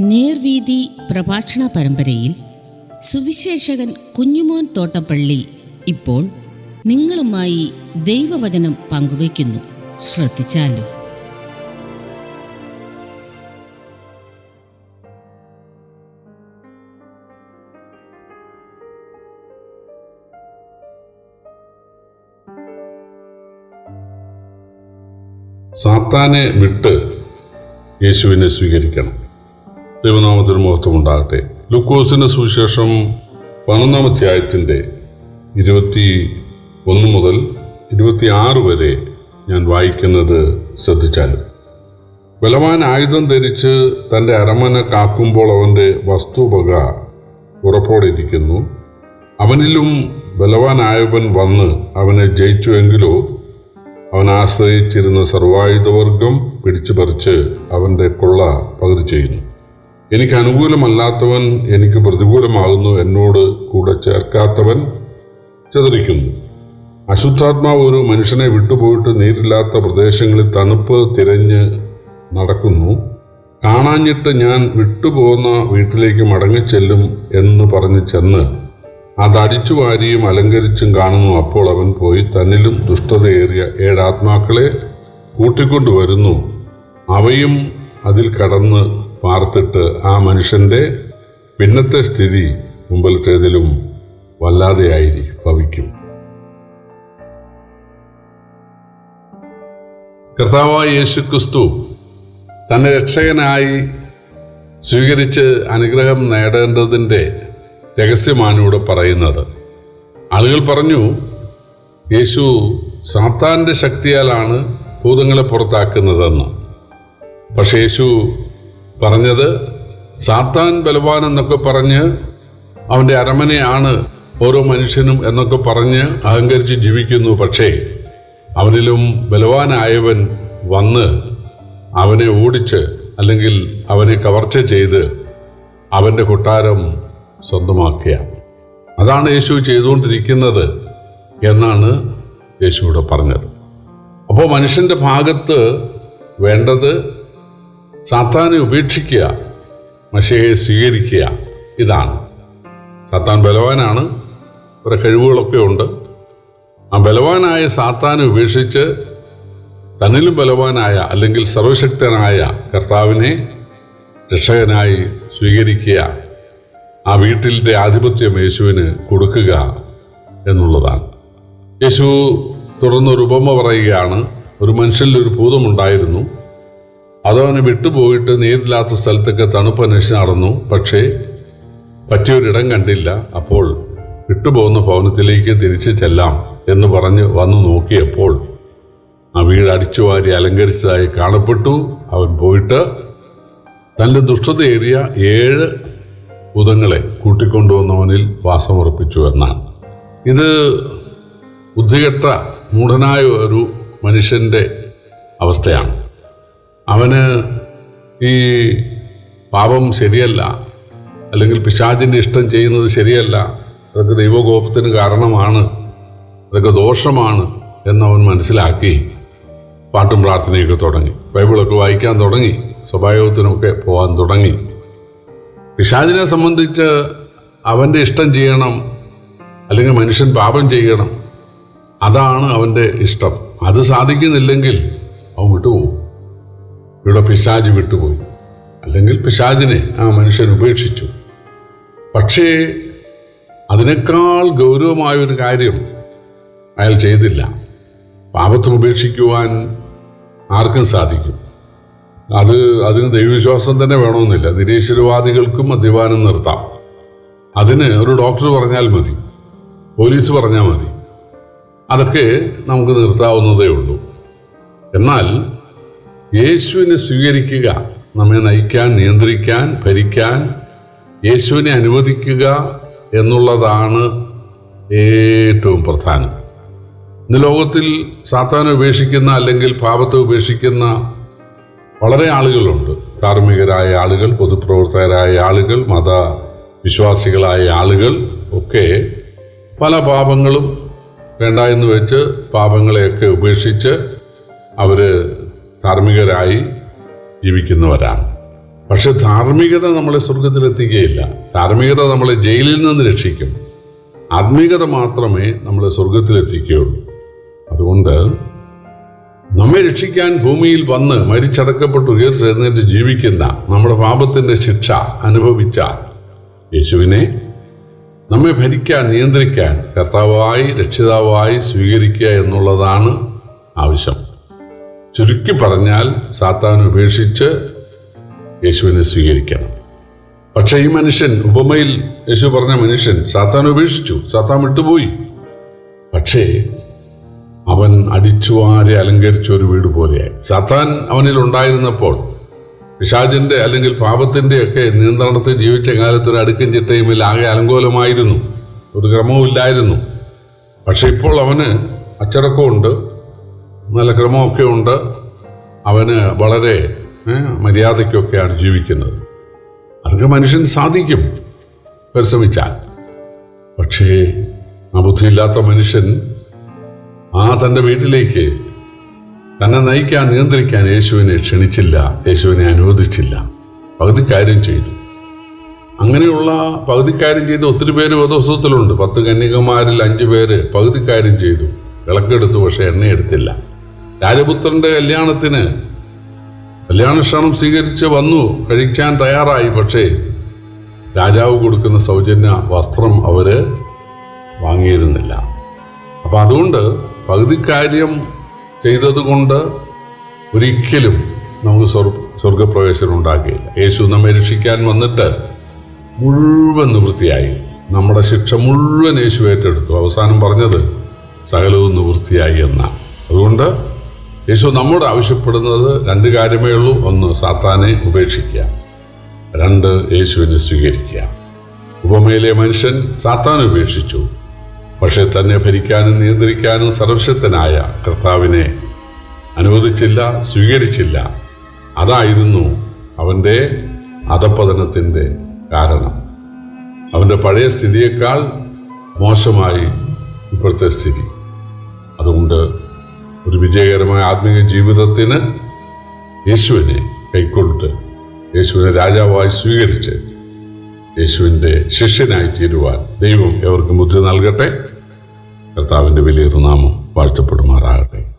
നേർവീതി പ്രഭാഷണ പരമ്പരയിൽ സുവിശേഷകൻ കുഞ്ഞുമോൻ തോട്ടപ്പള്ളി ഇപ്പോൾ നിങ്ങളുമായി ദൈവവചനം പങ്കുവയ്ക്കുന്നു. ശ്രദ്ധിച്ചാലും? സാത്താനെ വിട്ട് യേശുവിനെ സ്വീകരിക്കണം. ദൈവനാമത്തിന് മഹത്വം ഉണ്ടാകട്ടെ ലുക്കോസിന്റെ സുവിശേഷം പതിനൊന്നാം അധ്യായത്തിന്റെ ഇരുപത്തി ഒന്ന് മുതൽ ഇരുപത്തി ആറ് വരെ ഞാൻ വായിക്കുന്നത് ശ്രദ്ധിച്ചാൽ. ബലവാൻ ആയുധം ധരിച്ച് തന്റെ അരമന കാക്കുമ്പോൾ അവന്റെ വസ്തുവക ഉറപ്പോടെ ഇരിക്കുന്നു അവനിലും ബലവാനായവൻ വന്ന് അവനെ ജയിച്ചുവെങ്കിലോ അവൻ ആശ്രയിച്ചിരുന്ന സർവായുധവർഗം പിടിച്ചു പറിച്ച് അവന്റെ കൊള്ള പകുതി ചെയ്യുന്നു. എനിക്ക് അനുകൂലമല്ലാത്തവൻ എനിക്ക് പ്രതികൂലമാകുന്നു എന്നോട് കൂടെ ചേർക്കാത്തവൻ ചെതറിക്കുന്നു. അശുദ്ധാത്മാവ് ഒരു മനുഷ്യനെ വിട്ടുപോയിട്ട് നീരില്ലാത്ത പ്രദേശങ്ങളിൽ തണുപ്പ് തിരഞ്ഞ് നടക്കുന്നു. കാണാഞ്ഞിട്ട് ഞാൻ വിട്ടുപോകുന്ന വീട്ടിലേക്ക് മടങ്ങിച്ചെല്ലും എന്ന് പറഞ്ഞ് ചെന്ന് അത് അടിച്ചു വാരിയും അലങ്കരിച്ചും കാണുന്നു. അപ്പോൾ അവൻ പോയി തന്നിലും ദുഷ്ടതയേറിയ ഏഴ് ആത്മാക്കളെ കൂട്ടിക്കൊണ്ടുവരുന്നു. അവയും അതിൽ കടന്ന് പാർത്തിട്ട് ആ മനുഷ്യന്റെ പിന്നത്തെ സ്ഥിതി മുമ്പിലത്തേതിലും വല്ലാതെയായി ഭവിക്കും. കർത്താവായ യേശു ക്രിസ്തു തന്നെ രക്ഷകനായി സ്വീകരിച്ച് അനുഗ്രഹം നേടേണ്ടതിന്റെ രഹസ്യമാണ് ഇവിടെ പറയുന്നത്. ആളുകൾ പറഞ്ഞു യേശു സാത്താന്റെ ശക്തിയാലാണ് ഭൂതങ്ങളെ പുറത്താക്കുന്നതെന്ന്. പക്ഷേ യേശു പറഞ്ഞത് സാത്താൻ ബലവാൻ എന്നൊക്കെ പറഞ്ഞ് അവന്റെ അരമനയാണ് ഓരോ മനുഷ്യനും എന്നൊക്കെ പറഞ്ഞ് അഹങ്കരിച്ച് ജീവിക്കുന്നു. പക്ഷേ അവനിലും ബലവാനായവൻ വന്ന് അവനെ ഓടിച്ച് അല്ലെങ്കിൽ അവനെ കവർച്ച ചെയ്ത് അവന്റെ കൊട്ടാരം സ്വന്തമാക്കുക അതാണ് യേശു ചെയ്തുകൊണ്ടിരിക്കുന്നത് എന്നാണ് യേശു ഇവിടെ പറഞ്ഞത്. അപ്പോൾ മനുഷ്യന്റെ ഭാഗത്ത് വേണ്ടത് സാത്താനെ ഉപേക്ഷിക്കുക മഷയെ സ്വീകരിക്കുക. ഇതാണ്. സാത്താൻ ബലവാനാണ്. കുറെ കഴിവുകളൊക്കെ ഉണ്ട്. ആ ബലവാനായ സാത്താനെ ഉപേക്ഷിച്ച് തന്നിലും ബലവാനായ അല്ലെങ്കിൽ സർവശക്തനായ കർത്താവിനെ രക്ഷകനായി സ്വീകരിക്കുക ആ വീട്ടിലെ ആധിപത്യം യേശുവിന് കൊടുക്കുക എന്നുള്ളതാണ്. യേശു തുടർന്നൊരു ഉപമ പറയുകയാണ്. ഒരു മനുഷ്യനിൽ ഒരു ഭൂതമുണ്ടായിരുന്നു അതവനെ വിട്ടുപോയിട്ട് നീരില്ലാത്ത സ്ഥലത്തൊക്കെ തണുപ്പ് അന്വേഷിച്ച് നടന്നു. പക്ഷേ പറ്റിയൊരിടം കണ്ടില്ല. അപ്പോൾ വിട്ടുപോകുന്ന ഭവനത്തിലേക്ക് തിരിച്ചു ചെല്ലാം എന്ന് പറഞ്ഞ് വന്നു നോക്കിയപ്പോൾ ആ വീട് അടിച്ചുവാരി അലങ്കരിച്ചതായി കാണപ്പെട്ടു. അവൻ പോയിട്ട് തന്റെ ദുഷ്ടതയേറിയ ഏഴ് ഭൂതങ്ങളെ കൂട്ടിക്കൊണ്ടുവന്നവനിൽ വാസമുറപ്പിച്ചു എന്നാണ്. ഇത് ബുദ്ധികെട്ട മൂഢനായ ഒരു മനുഷ്യന്റെ അവസ്ഥയാണ്. അവന് ഈ പാപം ശരിയല്ല അല്ലെങ്കിൽ പിശാചിന്റെ ഇഷ്ടം ചെയ്യുന്നത് ശരിയല്ല അതൊക്കെ ദൈവകോപത്തിന് കാരണമാണ് അതൊക്കെ ദോഷമാണ് എന്നവൻ മനസ്സിലാക്കി പാട്ടും പ്രാർത്ഥനയൊക്കെ തുടങ്ങി. ബൈബിളൊക്കെ വായിക്കാൻ തുടങ്ങി സ്വഭാവത്തിനൊക്കെ പോകാൻ തുടങ്ങി. പിശാചിനെ സംബന്ധിച്ച് അവന്റെ ഇഷ്ടം ചെയ്യണം അല്ലെങ്കിൽ മനുഷ്യൻ പാപം ചെയ്യണം അതാണ് അവന്റെ ഇഷ്ടം. അത് സാധിക്കുന്നില്ലെങ്കിൽ അവൻ വിട്ടുപോകും. ഇവിടെ പിശാജ് വിട്ടുപോയി. അല്ലെങ്കിൽ പിശാജിനെ ആ മനുഷ്യൻ ഉപേക്ഷിച്ചു. പക്ഷേ അതിനേക്കാൾ ഗൗരവമായൊരു കാര്യം അയാൾ ചെയ്തില്ല. പാപത്തെ ഉപേക്ഷിക്കുവാൻ ആർക്കും സാധിക്കും. അത് അതിന് ദൈവവിശ്വാസം തന്നെ വേണമെന്നില്ല. നിരീശ്വരവാദികൾക്കും മദ്യപാനം നിർത്താം. അതിന് ഒരു ഡോക്ടർ പറഞ്ഞാൽ മതി. പോലീസ് പറഞ്ഞാൽ മതി. അതൊക്കെ നമുക്ക് നിർത്താവുന്നതേ ഉള്ളൂ. എന്നാൽ യേശുവിനെ സ്വീകരിക്കുക നമ്മെ നയിക്കാൻ നിയന്ത്രിക്കാൻ ഭരിക്കാൻ യേശുവിനെ അനുവദിക്കുക എന്നുള്ളതാണ് ഏറ്റവും പ്രധാനം. ഇന്ന് ലോകത്തിൽ സാത്താനെ ഉപേക്ഷിക്കുന്ന അല്ലെങ്കിൽ പാപത്തെ ഉപേക്ഷിക്കുന്ന വളരെ ആളുകളുണ്ട്. ധാർമ്മികരായ ആളുകൾ പൊതുപ്രവർത്തകരായ ആളുകൾ മത വിശ്വാസികളായ ആളുകൾ ഒക്കെ പല പാപങ്ങളും വേണ്ട എന്ന് വെച്ച് പാപങ്ങളെയൊക്കെ ഉപേക്ഷിച്ച് അവർ ധാർമ്മികരായി ജീവിക്കുന്നവരാണ്. പക്ഷെ ധാർമ്മികത നമ്മളെ സ്വർഗത്തിലെത്തിക്കുകയില്ല ധാർമ്മികത നമ്മളെ ജയിലിൽ നിന്ന് രക്ഷിക്കും. ആത്മീകത മാത്രമേ നമ്മളെ സ്വർഗത്തിലെത്തിക്കുകയുള്ളൂ അതുകൊണ്ട് നമ്മെ രക്ഷിക്കാൻ ഭൂമിയിൽ വന്ന് മരിച്ചടക്കപ്പെട്ട് ഉയർച്ചെഴുന്നേറ്റ് ജീവിക്കുന്ന നമ്മുടെ പാപത്തിന്റെ ശിക്ഷ അനുഭവിച്ച യേശുവിനെ നമ്മെ ഭരിക്കാൻ നിയന്ത്രിക്കാൻ കർത്താവായി രക്ഷിതാവായി സ്വീകരിക്കുക എന്നുള്ളതാണ് ആവശ്യം. ചുരുക്കി പറഞ്ഞാൽ സാത്താൻ ഉപേക്ഷിച്ച് യേശുവിനെ സ്വീകരിക്കണം. പക്ഷേ ഈ മനുഷ്യൻ ഉപമയിൽ യേശു പറഞ്ഞ മനുഷ്യൻ സാത്താൻ ഉപേക്ഷിച്ചു. സാത്താൻ വിട്ടുപോയി. പക്ഷേ അവൻ അടിച്ചുവാരി അലങ്കരിച്ച ഒരു വീട് പോലെയായി. സാത്താൻ അവനിൽ ഉണ്ടായിരുന്നപ്പോൾ പിശാചിന്റെ അല്ലെങ്കിൽ പാപത്തിന്റെ ഒക്കെ നിയന്ത്രണത്തിൽ ജീവിച്ച കാലത്ത് ഒരു അടുക്കും ചിട്ടയുമിൽ ആകെ അലങ്കോലമായിരുന്നു. ഒരു ക്രമവും ഇല്ലായിരുന്നു. പക്ഷെ ഇപ്പോൾ അവന് അച്ചടക്കമുണ്ട്. നല്ല ക്രമമൊക്കെ ഉണ്ട്. അവന് വളരെ മര്യാദയ്ക്കൊക്കെയാണ് ജീവിക്കുന്നത്. അതൊക്കെ മനുഷ്യൻ സാധിക്കും പരിശ്രമിച്ചാൽ. പക്ഷേ ആ ബുദ്ധിയില്ലാത്ത മനുഷ്യൻ ആ തന്റെ വീട്ടിലേക്ക് തന്നെ നയിക്കാൻ നിയന്ത്രിക്കാൻ യേശുവിനെ ക്ഷണിച്ചില്ല യേശുവിനെ അനുവദിച്ചില്ല. പകുതി കാര്യം ചെയ്തു. അങ്ങനെയുള്ള പകുതി കാര്യം ചെയ്ത ഒത്തിരി പേര് വേദോത്സവത്തിലുണ്ട് പത്ത് കന്യകമാരിൽ അഞ്ച് പേര് പകുതി കാര്യം ചെയ്തു. വിളക്കെടുത്തു പക്ഷേ എണ്ണയെടുത്തില്ല. രാജപുത്രന്റെ കല്യാണത്തിന് കല്യാണക്ഷണം സ്വീകരിച്ച് വന്നു കഴിക്കാൻ തയ്യാറായി. പക്ഷേ രാജാവ് കൊടുക്കുന്ന സൗജന്യ വസ്ത്രം അവർ വാങ്ങിയിരുന്നില്ല. അപ്പം അതുകൊണ്ട് പകുതി കാര്യം ചെയ്തതുകൊണ്ട് ഒരിക്കലും നമുക്ക് സ്വർഗ സ്വർഗപ്രവേശനം ഉണ്ടാക്കിയില്ല. യേശു നമ്മെ രക്ഷിക്കാൻ വന്നിട്ട് മുഴുവൻ നിവൃത്തിയായി. നമ്മുടെ ശിക്ഷ മുഴുവൻ യേശു ഏറ്റെടുത്തു. അവസാനം പറഞ്ഞത് സകലവും നിവൃത്തിയായി എന്നാണ്. അതുകൊണ്ട് യേശു നമ്മോട് ആവശ്യപ്പെടുന്നത് രണ്ട് കാര്യമേ ഉള്ളൂ. ഒന്ന് സാത്താനെ ഉപേക്ഷിക്കുക. രണ്ട് യേശുവിനെ സ്വീകരിക്കുക. ഉപമയിലെ മനുഷ്യൻ സാത്താൻ ഉപേക്ഷിച്ചു. പക്ഷേ തന്നെ ഭരിക്കാനും നിയന്ത്രിക്കാനും സർവശക്തനായ കർത്താവിനെ അനുവദിച്ചില്ല സ്വീകരിച്ചില്ല. അതായിരുന്നു അവന്റെ അധപ്പതനത്തിന്റെ കാരണം. അവന്റെ പഴയ സ്ഥിതിയേക്കാൾ മോശമായി ഇപ്പോഴത്തെ സ്ഥിതി. അതുകൊണ്ട് ഒരു വിജയകരമായ ആത്മീയ ജീവിതത്തിന് യേശുവിനെ കൈക്കൊണ്ട് യേശുവിനെ രാജാവായി സ്വീകരിച്ച് യേശുവിന്റെ ശിഷ്യനായി തീരുവാൻ ദൈവം എവർക്കും ബുദ്ധി നൽകട്ടെ. കർത്താവിന്റെ വലിയൊരു നാമം വാഴ്ത്തപ്പെടുമാറാകട്ടെ.